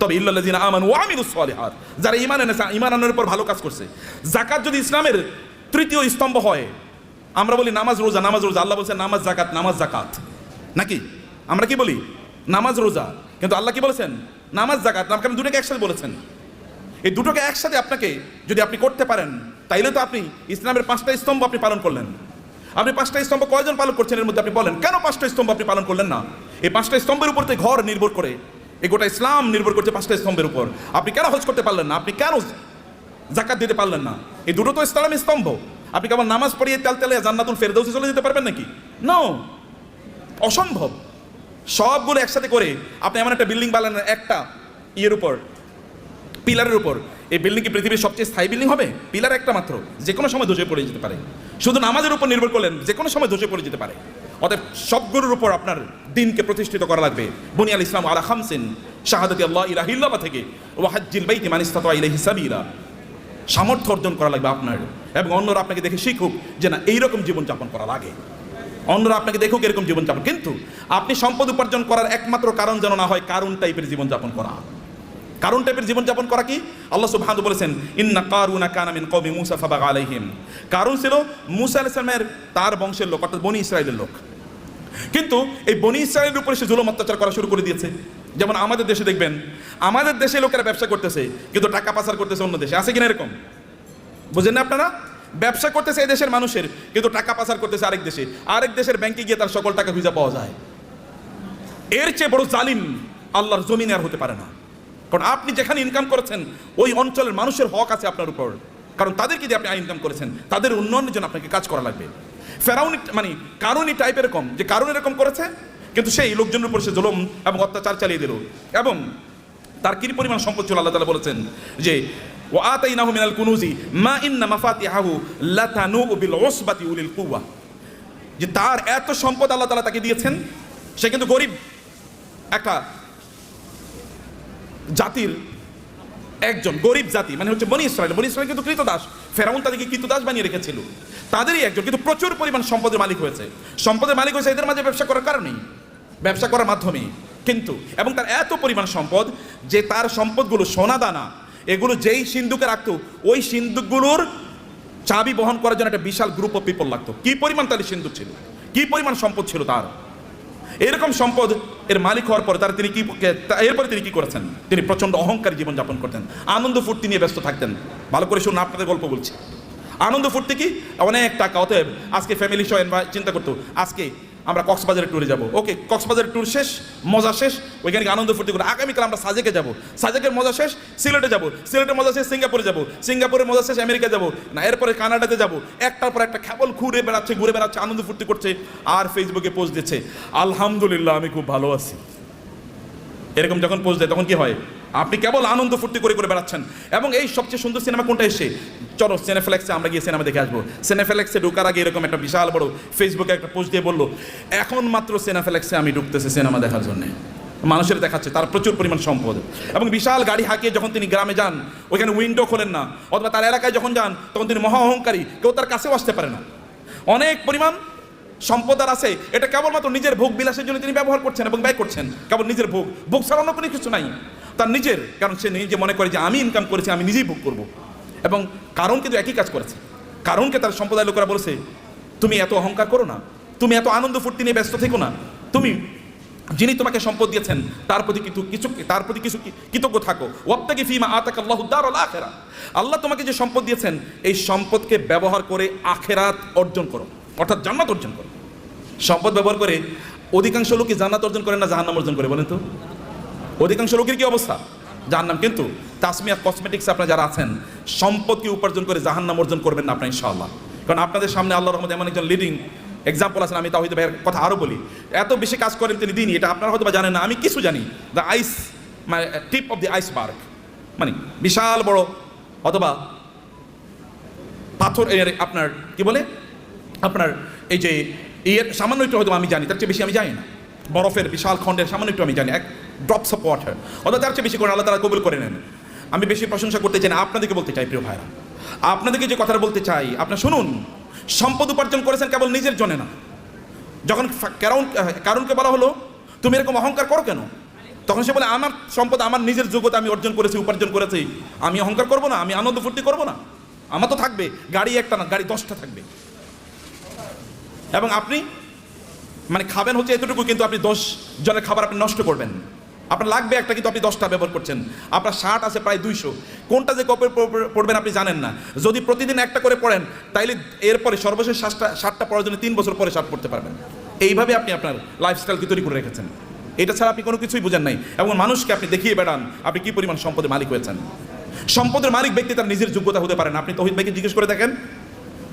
তবে ইল্লাল্লাযিনা আমানু ওয়া আমিলুস সালিহাত। যারা ঈমান এনেছে, ঈমান আনার উপর ভালো কাজ করছে। যাকাত যদি ইসলামের তৃতীয় স্তম্ভ হয়, আমরা বলি নামাজ রোজা নামাজ রোজা। আল্লাহ বলছে নামাজ জাকাত নামাজ জাকাত নাকি? আমরা কি বলি? নামাজ রোজা। কিন্তু আল্লাহ কি বলেছেন? নামাজ জাকাত নাম কেন দুটোকে একসাথে বলেছেন। এই দুটোকে একসাথে আপনাকে যদি আপনি করতে পারেন, তাইলে তো আপনি ইসলামের পাঁচটা স্তম্ভ আপনি পালন করলেন। আপনি পাঁচটা স্তম্ভ কয়জন পালন করছেন এর মধ্যে আপনি বলেন, কেন পাঁচটা স্তম্ভ আপনি পালন করলেন না? এই পাঁচটা স্তম্ভের উপর তো ঘর নির্ভর করে, এই গোটা ইসলাম নির্ভর করছে পাঁচটা স্তম্ভের উপর। আপনি কেন হজ করতে পারলেন না? আপনি কেন জাকাত দিতে পারলেন না? এই দুটো তো ইসলামী স্তম্ভ। আপনি কেবল নামাজ পড়িয়ে তেল তেলে জান্নাতুল ফেরদৌসে চলে যেতে পারবেন নাকি? নো অসম্ভব। সবগুলো একসাথে করে আপনি এমন একটা বিল্ডিং বানালেন একটা ইয়ের উপর। পিলারের উপর। এই বিল্ডিং কি পৃথিবীর সবচেয়ে স্থায়ী বিল্ডিং হবে? পিলার একটা মাত্র। যে কোনো সময় ধসে পড়ে যেতে পারে। শুধু নামাজের উপর নির্ভর করলেন যে কোনো সময় ধসে পড়ে যেতে পারে। অতএব সবগুলোর উপর আপনার দিনকে প্রতিষ্ঠিত করা লাগবে। বুনিয়াল ইসলাম আলা খামসিন। শাহাদতি আল্লাহ ইলাহিল্লাহ থেকে। ওয়াহাজ্জিল বাইতি মানিস্তাত ইলাইহি সাবিলা। সামর্থ্য অর্জন করা লাগবে আপনার। এবং অন্যরা আপনাকে দেখে শিখুক যে না, এইরকম জীবনযাপন করা লাগে। অন্যরা আপনাকে দেখুক এরকম জীবনযাপন কিন্তু আপনি সম্পদ উপার্জন করার একমাত্র কারণ যেন না হয় কারণ টাইপের জীবনযাপন করা। কারণ টাইপের জীবনযাপন করা কি? আল্লাহ সুবহানাহু বলেছেন, ইন্না কারুনা কানা কবি মূসা ফাবাগা আলাইহিম। কারণ ছিল মুসা আলাইহিস তার বংশের লোক, অর্থাৎ বনি ইসরায়েলের লোক। কিন্তু এই বনি ইসরায়েলের উপরে সে জুলুম অত্যাচার করা শুরু করে দিয়েছে। যেমন আমাদের দেশে দেখবেন, আমাদের দেশে লোকেরা ব্যবসা করতেছে, কিন্তু টাকা পাচার করতেছে অন্য দেশে। আছে কিনা এরকম? বুঝেন না আপনারা? ব্যবসা করতেছে এই দেশের মানুষের, কিন্তু টাকা পাচার করতেছে আরেক দেশে। আরেক দেশের ব্যাংকে গিয়ে তার সকল টাকা ভিসা পাওয়া যায়। এর চেয়ে বড় জালিম আল্লাহর জমিনে আর হতে পারে না। কারণ আপনি যেখানে ইনকাম করেছেন, ওই অঞ্চলের মানুষের হক আছে আপনার উপর। কারণ তাদেরকে যে আপনি ইনকাম করেছেন, তাদের উন্নয়নের জন্য আপনাকে কাজ করা লাগবে। ফেরাউনি মানে কারণই টাইপ এরকম, যে কারণ এরকম করেছে, কিন্তু সেই লোকজনের উপর সে জুলুম এবং অত্যাচার চালিয়ে দিল। এবং তার কি পরিমাণ সম্পদ ছিল আল্লাহ তালা বলেছেন যে ও আতাই নাহু মিনাল কুনুজি, মা ইন্না মাফাতি আহু লাতানু বিল ওসবাতি উলিল কুয়া যে তার এত সম্পদ আল্লাহ তালা তাকে দিয়েছেন, সে কিন্তু গরিব। একটা জাতির একজন গরিব জাতি মানে হচ্ছে বনি ইসরায়েল। বনি ইসরায়েল কিন্তু কৃতদাস ফেরাউন তাদেরকে কৃতদাস বানিয়ে রেখেছিল। তাদেরই একজন, কিন্তু প্রচুর পরিমাণ সম্পদের মালিক হয়েছে। সম্পদের মালিক হয়েছে এদের মাঝে ব্যবসা করার কারণেই, ব্যবসা করার মাধ্যমে কিন্তু, এবং তার এত পরিমাণ সম্পদ যে তার সম্পদগুলো সোনা দানা এগুলো যেই সিন্ধুকে রাখতো, ওই সিন্ধুকগুলোর চাবি বহন করার জন্য একটা বিশাল গ্রুপ অফ পিপল লাগতো। কি পরিমাণ তাহলে সিন্ধুক ছিল? কি পরিমাণ সম্পদ ছিল তার? এরকম সম্পদ এর মালিক হওয়ার পর তার তিনি কি এরপরে তিনি কি করেছেন? তিনি প্রচণ্ড অহংকারী জীবনযাপন করতেন। আনন্দ ফুর্তি নিয়ে ব্যস্ত থাকতেন। ভালো করে শুনুন, আপনাদের গল্প বলছি। আনন্দ ফুর্তি কি? অনেক টাকা, অতএব আজকে ফ্যামিলি সহ চিন্তা করতো, আজকে আমরা কক্সবাজারের ট্যুরে যাব। ওকে কক্সবাজারের ট্যুর শেষ, মজা শেষ, ওইখানে আনন্দ ফুর্তি করে আগামীকাল আমরা সাজেকে যাব। সাজেকের মজা শেষ, সিলেটে যাব। সিলেটের মজা শেষ, সিঙ্গাপুরে যাব। সিঙ্গাপুরের মজা শেষ, আমেরিকা যাব। না, এরপরে কানাডাতে যাব। একটার পর একটা কেবল ঘুরে বেড়াচ্ছে ঘুরে বেড়াচ্ছে, আনন্দ ফুর্তি করছে, আর ফেসবুকে পোস্ট দিচ্ছে, আলহামদুলিল্লাহ, আমি খুব ভালো আছি। এরকম যখন পোস্ট দেয়, তখন কি হয়? আপনি কেবল আনন্দ ফুর্তি করে করে বেড়াচ্ছেন। এবং এই সবচেয়ে সুন্দর সিনেমা কোনটা এসে? চলো সিনেফ্লেক্সে আমরা গিয়ে সিনেমা দেখে আসব। সিনেফ্লেক্সে ঢোকার আগে এরকম একটা বিশাল বড় ফেসবুকে একটা পোস্ট দিয়ে বলল, এখন মাত্র সিনেফ্লেক্সে আমি ঢুকতেছি সিনেমা দেখার জন্য। মানুষের দেখাচ্ছে, তার প্রচুর পরিমাণ সম্পদ। এবং বিশাল গাড়ি হাঁকিয়ে যখন তিনি গ্রামে যান, ওইখানে উইন্ডো খোলেন না, অথবা তার এলাকায় যখন যান, তখন তিনি মহা অহংকারী, কেউ তার কাছেও আসতে পারে না। অনেক পরিমাণ সম্পদ আর আছে। এটা কেবলমাত্র নিজের ভোগ বিলাসের জন্য তিনি ব্যবহার করছেন এবং ব্যয় করছেন। কেবল নিজের ভোগ। ভোগ ছাড়া অন্য কোনো কিছু নাই। তার নিজের, কারণ সে নিজে মনে করে যে আমি ইনকাম করেছি, আমি নিজেই ভোগ করব। এবং কারণ কিন্তু একই কাজ করেছে। কারণকে তার সম্প্রদায় লোকেরা বলেছে, তুমি এত অহংকার করো না। তুমি এত আনন্দ ফুর্তি নিয়ে ব্যস্ত থেকো না। তুমি, যিনি তোমাকে সম্পদ দিয়েছেন, তার প্রতি কিছু কিছু, তার প্রতি কিছু কৃতজ্ঞ থাকো। ওয়াক্তাকি ফিমা আতাক আল্লাহ আখেরা। আল্লাহ তোমাকে যে সম্পদ দিয়েছেন, এই সম্পদকে ব্যবহার করে আখেরাত অর্জন করো। অর্থাৎ জান্নাত অর্জন করো। সম্পদ ব্যবহার করে অধিকাংশ লোকই জান্নাত অর্জন করে না জাহান্নাম অর্জন করে, বলেন তো? অধিকাংশ লোকের কি অবস্থা? জাহান্নাম। কিন্তু তাসমিয়া কসমেটিক্স আপনারা যারা আছেন সম্পদকে উপার্জন করে জাহান নাম অর্জন করবেন না আপনার ইনশাআল্লাহ। কারণ আপনাদের সামনে আল্লাহ রহমদ এমন একজন লিডিং এক্সাম্পল আছেন, আমি তাহিদ ভাইয়ের কথা আরও বলি। এত বেশি কাজ করেন তিনি দিনই, এটা আপনারা হয়তো জানেন না, আমি কিছু জানি। দ্য আইস মানে টিপ অফ দি আইসবার্গ মানে বিশাল বড়, অথবা পাথর আপনার, কি বলে? আপনার এই যে এর সামান্য একটু হয়তো আমি জানি, তার চেয়ে বেশি আমি জানি না। বরফের বিশাল খণ্ডের সামান্য একটু আমি জানি। এক ড্রপস অফ ওয়াটার অথবা তার চেয়ে বেশি করে আল্লাহ তারা কবুল করে নেন। আমি বেশি প্রশংসা করতে চাই না, আপনাদেরকে বলতে চাই, প্রিয় ভাইরা আপনাদেরকে যে কথাটা বলতে চাই, আপনার শুনুন। সম্পদ উপার্জন করেছেন কেবল নিজের জন্য না। যখন কারণ কারণকে বলা হলো, তুমি এরকম অহংকার করো কেন? তখন সে বলে, আমার সম্পদ, আমার নিজের যোগ্যতা আমি অর্জন করেছি, উপার্জন করেছি। আমি অহংকার করব না, আমি আনন্দ ফুর্তি করব না। আমার তো থাকবে, গাড়ি একটা না, গাড়ি দশটা থাকবে। এবং আপনি মানে খাবেন হচ্ছে এতটুকু, কিন্তু আপনি দশ জনের খাবার আপনি নষ্ট করবেন। আপনার লাগবে একটা, কিন্তু আপনি দশটা ব্যবহার করছেন। আপনার শার্ট আছে, প্রায় দুইশো। কোনটা যে কপে পড়বেন আপনি জানেন না। যদি প্রতিদিন একটা করে পড়েন, তাইলে এরপরে সর্বশেষ শার্টটা শার্টটা পড়ার জন্য তিন বছর পরে শার্ট পড়তে পারবেন। এইভাবে আপনি আপনার লাইফস্টাইলকে তৈরি করে রেখেছেন। এটা ছাড়া আপনি কোনো কিছুই বোঝেন নাই। এবং মানুষকে আপনি দেখিয়ে বেড়ান, আপনি কি পরিমাণ সম্পদের মালিক হয়েছেন। সম্পদের মালিক ব্যক্তি তার নিজের যোগ্যতা হতে পারেন আপনি তহিদ ভাইকে জিজ্ঞেস করে দেখেন,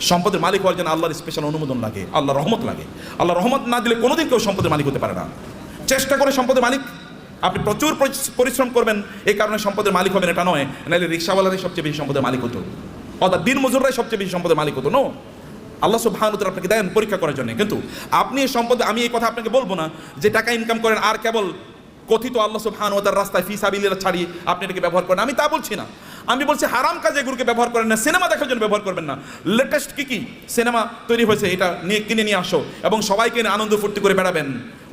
সম্পদের মালিক হওয়ার জন্য আল্লাহর স্পেশাল অনুমোদন লাগে আল্লাহ রহমত লাগে। আল্লাহ রহমত না দিলে কোনোদিন কেউ সম্পদের মালিক হতে পারে না। চেষ্টা করে সম্পদের মালিক আপনি প্রচুর পরিশ্রম করবেন, এই কারণে সম্পদের মালিক হবেন, এটা নয়। নাহলে রিক্সাওয়ালারাই সবচেয়ে বেশি সম্পদের মালিক হতো। অর্থাৎ দিন মজুররাই সবচেয়ে বেশি সম্পদের মালিক হতো, নো? আল্লাহ সুবহানুতালা আপনাকে দেন পরীক্ষা করার জন্য। কিন্তু আপনি এই সম্পদ, আমি এই কথা আপনাকে বলব না যে টাকা ইনকাম করেন আর কেবল কথিত আল্লাহ সুবহান ও তার রাস্তায় ফি সাবিলিরা ছাড়িয়ে আপনি এটাকে ব্যবহার করেন। আমি তা বলছি না। আমি বলছি হারাম কাজে এগুলোকে ব্যবহার করেন না, সিনেমা দেখার জন্য ব্যবহার করবেন না। লেটেস্ট কি কি? সিনেমা তৈরি হয়েছে, এটা নিয়ে কিনে নিয়ে আসো এবং সবাইকে আনন্দ ফুর্তি করে বেড়াবেন।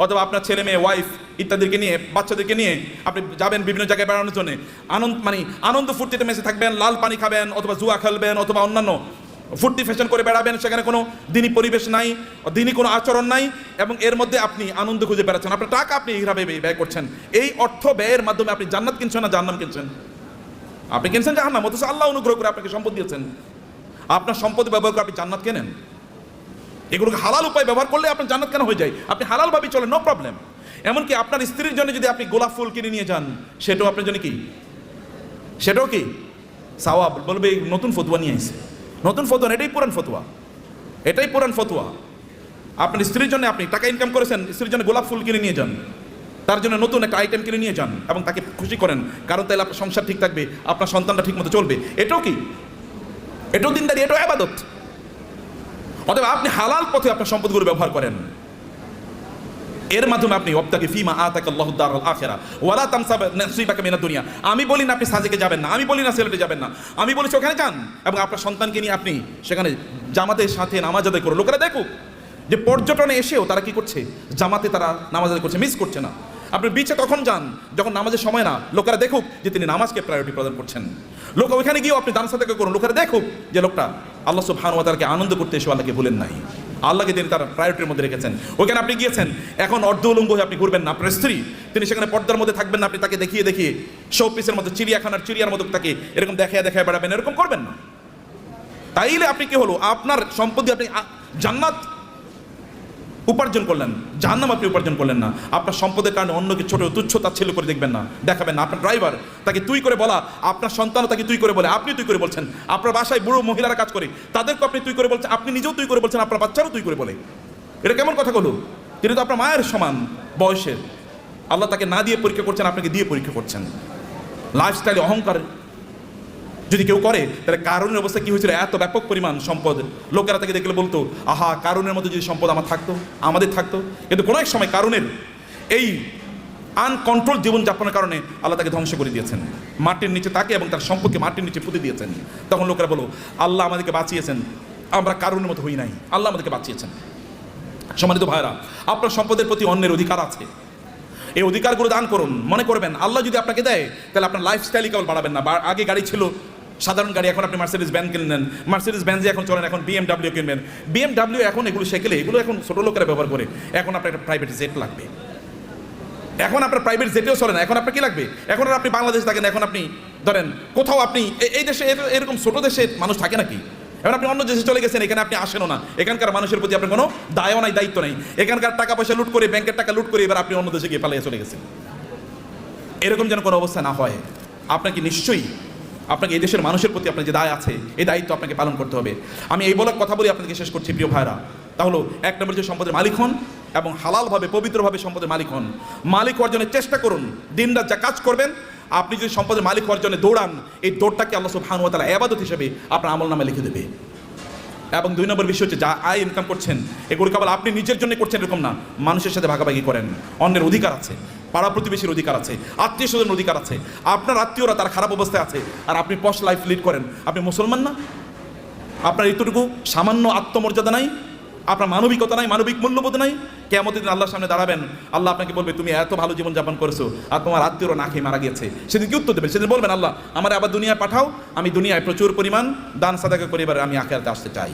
অথবা আপনার ছেলে মেয়ে ওয়াইফ ইত্যাদিকে নিয়ে, বাচ্চাদেরকে নিয়ে আপনি যাবেন বিভিন্ন জায়গায় বেড়ানোর জন্য। আনন্দ মানে আনন্দ ফুর্তিতে মেশে থাকবেন, লাল পানি খাবেন, অথবা জুয়া খেলবেন, অথবা অন্যান্য ফুর্তি ফ্যাশন করে বেড়াবেন। সেখানে কোনো দিনই পরিবেশ নাই, দিনই কোনো আচরণ নাই, এবং এর মধ্যে আপনি আনন্দ খুঁজে বেড়াচ্ছেন। আপনার টাকা আপনি এইভাবে ব্যয় করছেন। এই অর্থ ব্যয়ের মাধ্যমে আপনি জান্নাত কিনছেন না জান্নাম কিনছেন? আপনি কিনছেন জাহান্নাম, অথচ আল্লাহ অনুগ্রহ করে আপনাকে সম্পদ দিয়েছেন। আপনার সম্পদ ব্যবহার করে আপনি জান্নাত কেনেন? এগুলোকে হালাল উপায় ব্যবহার করলে আপনার জান্নাত কেন হয়ে যায়? আপনি হালালভাবেই চলেন নো প্রবলেম এমনকি আপনার স্ত্রীর জন্য যদি আপনি গোলাপ ফুল কিনে নিয়ে যান, সেটাও আপনার জন্য কি? সেটাও কি? সাওয়াব বলবে, নতুন ফতুয়া নিয়ে আসে নতুন ফতুয়া এটাই পুরান ফতুয়া। এটাই পুরান ফতুয়া। আপনার স্ত্রীর জন্য আপনি টাকা ইনকাম করেছেন, স্ত্রীর জন্য গোলাপ ফুল কিনে নিয়ে যান। তার জন্য নতুন একটা আইটেম কিনে নিয়ে যান এবং তাকে খুশি করেন। কারণ তাহলে আপনার সংসার ঠিক থাকবে, আপনার সন্তানটা ঠিক মতো চলবে। এটাও কি? এটাও দিনদারি, এটাও আবাদত। অতএব আপনি হালাল পথে আপনার সম্পদগুলো ব্যবহার করেন। এর মাধ্যমে আপনি অবতাকে ফিমা আতাক আল্লাহ দারুল আখেরা। ওয়ালা তামসাব নসিবাকে মিনা দুনিয়া। আমি বলি না আপনি সাজেকে যাবেন না, আমি বলি না সিলেটে যাবেন না। আমি বলেছি ওখানে যান এবং আপনার সন্তানকে নিয়ে আপনি সেখানে জামাতের সাথে নামাজ আদায় করুন। লোকেরা দেখুক যে পর্যটনে এসেও তারা কি করছে? জামাতে তারা নামাজ আদায় করছে মিস করছে না। আপনি বিচে তখন যান? যখন নামাজের সময় না, লোকেরা দেখুক যে তিনি নামাজকে প্রায়োরিটি প্রদান করছেন। লোক ওইখানে গিয়েও আপনি দান সাদাকা করুন, লোকেরা দেখুক যে লোকটা আল্লাহ সুবহানাহু আনন্দ করতে এসে আল্লাহকে ভুলেন নাই। আল্লাহকে তিনি তার প্রায়োরিটির মধ্যে রেখেছেন। ওইখানে আপনি গিয়েছেন, এখন অর্ধ উলঙ্গ হয়ে আপনি ঘুরবেন না, আপনার স্ত্রী, তিনি সেখানে পর্দার মধ্যে থাকবেন না, আপনি তাকে দেখিয়ে দেখিয়ে শো পিসের মধ্যে চিড়িয়াখানার চিড়িয়ার মতো তাকে এরকম দেখায় দেখায় বেড়াবেন, এরকম করবেন না। তাইলে আপনি কি হলো? আপনার সম্পত্তি আপনি জান্নাত উপার্জন করলেন, জাহান্নাম আপনি উপার্জন করলেন না। আপনার সম্পদের কারণে অন্যকে ছোট তুচ্ছ তাচ্ছিল্য করে দেখবেন না। দেখাবেন না, আপনার ড্রাইভার তাকে তুই করে বলা, আপনার সন্তানও তাকে তুই করে বলে, আপনি তুই করে বলছেন। আপনার বাসায় বুড়ো মহিলারা কাজ করে তাদেরকে আপনি তুই করে বলছেন, আপনি নিজেও তুই করে বলছেন, আপনার বাচ্চারও তুই করে বলে। এটা কেমন কথা বলো? তিনি তো আপনার মায়ের সমান বয়সের। আল্লাহ তাকে না দিয়ে পরীক্ষা করছেন, আপনাকে দিয়ে পরীক্ষা করছেন। লাইফস্টাইলে অহংকার যদি কেউ করে, তাহলে কারণের অবস্থা কি হয়েছিল? এত ব্যাপক পরিমাণ সম্পদ। লোকেরা তাকে দেখলে বলতো, আহা কারণের মতো যদি সম্পদ আমার থাকতো, আমাদের থাকতো। কিন্তু কোনো এক সময় কারণের এই আনকন্ট্রোল জীবনযাপনের কারণে আল্লাহ তাকে ধ্বংস করে দিয়েছেন। মাটির নিচে তাকে এবং তার সম্পদকে মাটির নিচে পুঁতে দিয়েছেন। তখন লোকেরা বলো আল্লাহ আমাদেরকে বাঁচিয়েছেন। আমরা কারণের মতো হই নাই। আল্লাহ আমাদেরকে বাঁচিয়েছেন। সম্মানিত ভাইরা আপনার সম্পদের প্রতি অন্যের অধিকার আছে। এই অধিকারগুলো দান করুন। মনে করবেন, আল্লাহ যদি আপনাকে দেয়, তাহলে আপনার লাইফস্টাইলই কেবল বাড়াবেন না। আগে গাড়ি ছিল সাধারণ গাড়ি, এখন আপনি মার্সিডিস ব্যান কিনলেন। মার্সিডিস ব্যানজে এখন চলেন, এখন বিএমডাব্লিউ কিনবেন। বিএমডাব্লিউ এখন এগুলো শেখেলে এগুলো এখন ছোটো লোকেরা ব্যবহার করে। এখন আপনার একটা প্রাইভেট জেট লাগবে। এখন আপনার প্রাইভেট জেটেও চলে না এখন আপনার কি লাগবে? এখন আপনি বাংলাদেশ থাকেন, এখন আপনি ধরেন কোথাও আপনি এই দেশে এরকম ছোট দেশে মানুষ থাকে নাকি? এখন আপনি অন্য দেশে চলে গেছেন, এখানে আপনি আসেনও না। এখানকার মানুষের প্রতি আপনার কোনো দায়ও নাই, দায়িত্ব নেই। এখানকার টাকা পয়সা লুট করে, ব্যাংকের টাকা লুট করে এবার আপনি অন্য দেশে গিয়ে পালিয়ে চলে গেছেন। এরকম যেন কোনো অবস্থা না হয়। আপনাকে নিশ্চয়ই আপনাকে এই দেশের মানুষের প্রতি আপনার যে দায় আছে, এই দায়িত্ব আপনাকে পালন করতে হবে। আমি এই বলার কথা বলে আপনাকে শেষ করছি, প্রিয় ভাইরা তাহলে এক নম্বর যে সম্পদের মালিক হন এবং হালালভাবে, পবিত্রভাবে সম্পদের মালিক হন। মালিক অর্জনের চেষ্টা করুন, দিনরাত যা কাজ করবেন, আপনি যদি সম্পদের মালিক অর্জনে দৌড়ান, এই দৌড়টাকে আল্লাহ সুবহানাহু ওয়া তাআলা ইবাদত হিসেবে আপনার আমল নামে লিখে দেবে। এবং দুই নম্বর বিষয় হচ্ছে, যা আয় ইনকাম করছেন এগুলো কেবল আপনি নিজের জন্য করছেন এরকম না। মানুষের সাথে ভাগাভাগি করেন, অন্যের অধিকার আছে। পাড়া প্রতিবেশীর অধিকার আছে, আত্মীয় স্বজনের অধিকার আছে, আপনার আত্মীয়রা তার খারাপ অবস্থায় আছে, আর আপনি পশ লাইফ লিড করেন। আপনি মুসলমান না? আপনার এতটুকু সামান্য আত্মমর্যাদা নাই? আপনার মানবিকতা নাই, মানবিক মূল্যবোধ নাই? কেমন দিন আল্লাহর সামনে দাঁড়াবেন, আল্লাহ আপনাকে বলবে, তুমি এত ভালো জীবনযাপন করেছ আর তোমার আত্মীয়রা না খেয়ে মারা গিয়েছে। সেদিন কি উত্তর দেবেন, সেদিন বলবেন, আল্লাহ, আমার আবার দুনিয়ায় পাঠাও, আমি দুনিয়ায় প্রচুর পরিমাণ দান সাদাকা করে এবার আমি আখেরাতে আসতে চাই।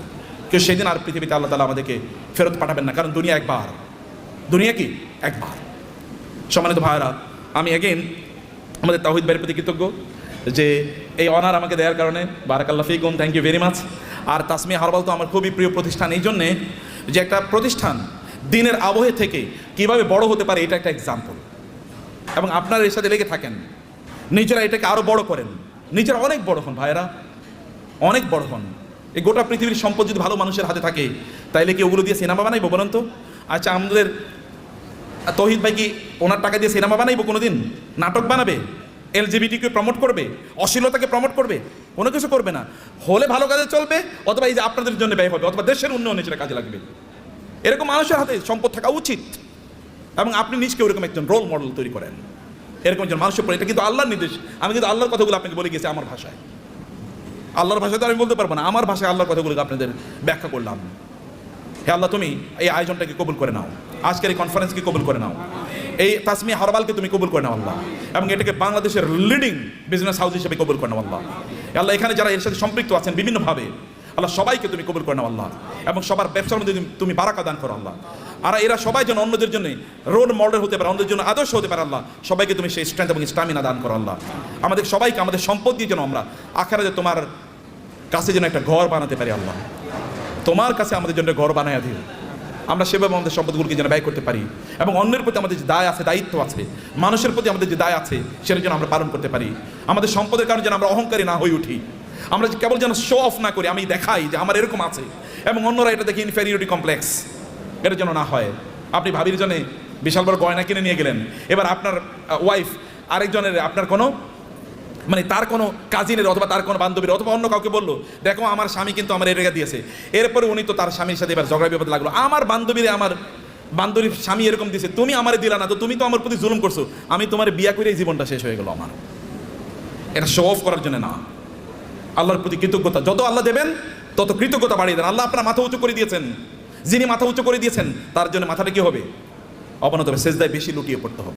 কেউ সেদিন আর পৃথিবীতে আল্লাহ তালা আমাদেরকে ফেরত পাঠাবেন না, কারণ দুনিয়া একবার। দুনিয়া কি? একবার। সম্মানিত ভাইরা আমি এগেন আমাদের তাহিদ ভাইয়ের প্রতি কৃতজ্ঞ যে এই অনার আমাকে দেওয়ার কারণে বারাকাল্লা ফিকুম থ্যাংক ইউ ভেরি মাচ আর তাসমি হারবাল তো আমার খুবই প্রিয় প্রতিষ্ঠান, এই জন্যে যে একটা প্রতিষ্ঠান দিনের আবহে থেকে কীভাবে বড় হতে পারে, এটা একটা এক্সাম্পল এবং আপনারা এর সাথে লেগে থাকেন। নিজেরা এটাকে আরও বড় করেন। নিজেরা অনেক বড় হন ভাইয়েরা। অনেক বড় হন। এই গোটা পৃথিবীর সম্পদ যদি ভালো মানুষের হাতে থাকে, তাইলে কি ওগুলো দিয়ে সিনেমা বানাইবো বলুন তো? আচ্ছা আমাদের তহিদ ভাই কি ওনার টাকা দিয়ে সিনেমা বানাইবো কোনো দিন নাটক বানাবে? এলজিবিটিকে প্রমোট করবে? অশ্লীলতাকে প্রমোট করবে? কোনো কিছু করবে না। হলে ভালো কাজে চলবে, অথবা এই যে আপনাদের জন্য ব্যয় হবে, অথবা দেশের উন্নয়নে সেটা কাজে লাগবে। এরকম মানুষের হাতে সম্পদ থাকা উচিত। এবং আপনি নিজকে ওরকম একজন রোল মডেল তৈরি করেন। এরকম একজন মানুষের পরে এটা কিন্তু আল্লাহর নির্দেশ। আমি কিন্তু আল্লাহর কথাগুলো আপনাকে বলে গেছি আমার ভাষায়। আল্লাহর ভাষায় তো আমি বলতে পারব না, আমার ভাষায় আল্লাহর কথাগুলো আপনাদের ব্যাখ্যা করলাম। হে আল্লাহ, তুমি এই আয়োজনটাকে কবুল করে নাও। আজকের এই কনফারেন্সকে কবুল করে নাও। এই তাসমি হারবালকে তুমি কবুল করে নাও, আল্লাহ। এবং এটাকে বাংলাদেশের লিডিং বিজনেস হাউস হিসেবে কবুল করে নাও, আল্লাহ। আল্লাহ, এখানে যারা এর সাথে সম্পৃক্ত আছেন বিভিন্নভাবে, আল্লাহ, সবাইকে তুমি কবুল করে নাও, আল্লাহ। এবং সবার ব্যবসার মধ্যে তুমি- বারাকা দান করো, আল্লাহ। আর এরা সবাই যেন অন্যদের জন্য রোল মডেল হতে পারে, অন্যদের জন্য আদর্শ হতে পারে, আল্লাহ। সবাইকে তুমি সেই স্ট্রেংথ এবং স্টামিনা দান করো, আল্লাহ। আমাদের সবাইকে আমাদের সম্পদ দিয়ে যেন আমরা যে তোমার কাছে যেন একটা ঘর বানাতে পারি, আল্লাহ। তোমার কাছে আমাদের জন্য ঘর বানায় দিও। আমরা সেভাবে আমাদের সম্পদগুলোকে যেন ব্যয় করতে পারি। এবং অন্যের প্রতি আমাদের যে দায় আছে, দায়িত্ব আছে, মানুষের প্রতি আমাদের যে দায় আছে, সেটা যেন আমরা পালন করতে পারি। আমাদের সম্পদের কারণে যেন আমরা অহংকারী না হয়ে উঠি। আমরা কেবল যেন শো অফ না করি, আমি দেখাই যে আমার এরকম আছে। এবং অন্যরা এটা দেখি ইনফেরিয়রিটি কমপ্লেক্স এটা যেন না হয়। আপনি ভাবির জন্য বিশাল বড় গয়না কিনে নিয়ে গেলেন। এবার আপনার ওয়াইফ আরেকজনের, আপনার কোনো মানে তার কোনো কাজিনের অথবা তার কোনো বান্ধবীর অথবা অন্য কাউকে বলল, দেখো, আমার স্বামী কিন্তু আমার এর দিয়েছে। এরপরে উনি তো তার স্বামীর সাথে এবার ঝগড়া বিপদ লাগল। আমার বান্ধবীরে আমার বান্ধবীর স্বামী এরকম দিয়েছে তুমি আমারে দিলা না, তো তুমি তো আমার প্রতি জুলুম করছ। আমি তোমার বিয়া করে জীবনটা শেষ হয়ে গেল আমার। এটা শো অফ করার জন্য না। আল্লাহর প্রতি কৃতজ্ঞতা। যত আল্লাহ দেবেন, তত কৃতজ্ঞতা বাড়িয়ে দেন। আল্লাহ আপনার মাথা উঁচু করে দিয়েছেন। যিনি মাথা উঁচু করে দিয়েছেন, তার জন্য মাথাটা কি হবে? অবনত হবে, সেজদায় বেশি লুকিয়ে পড়তে হবে।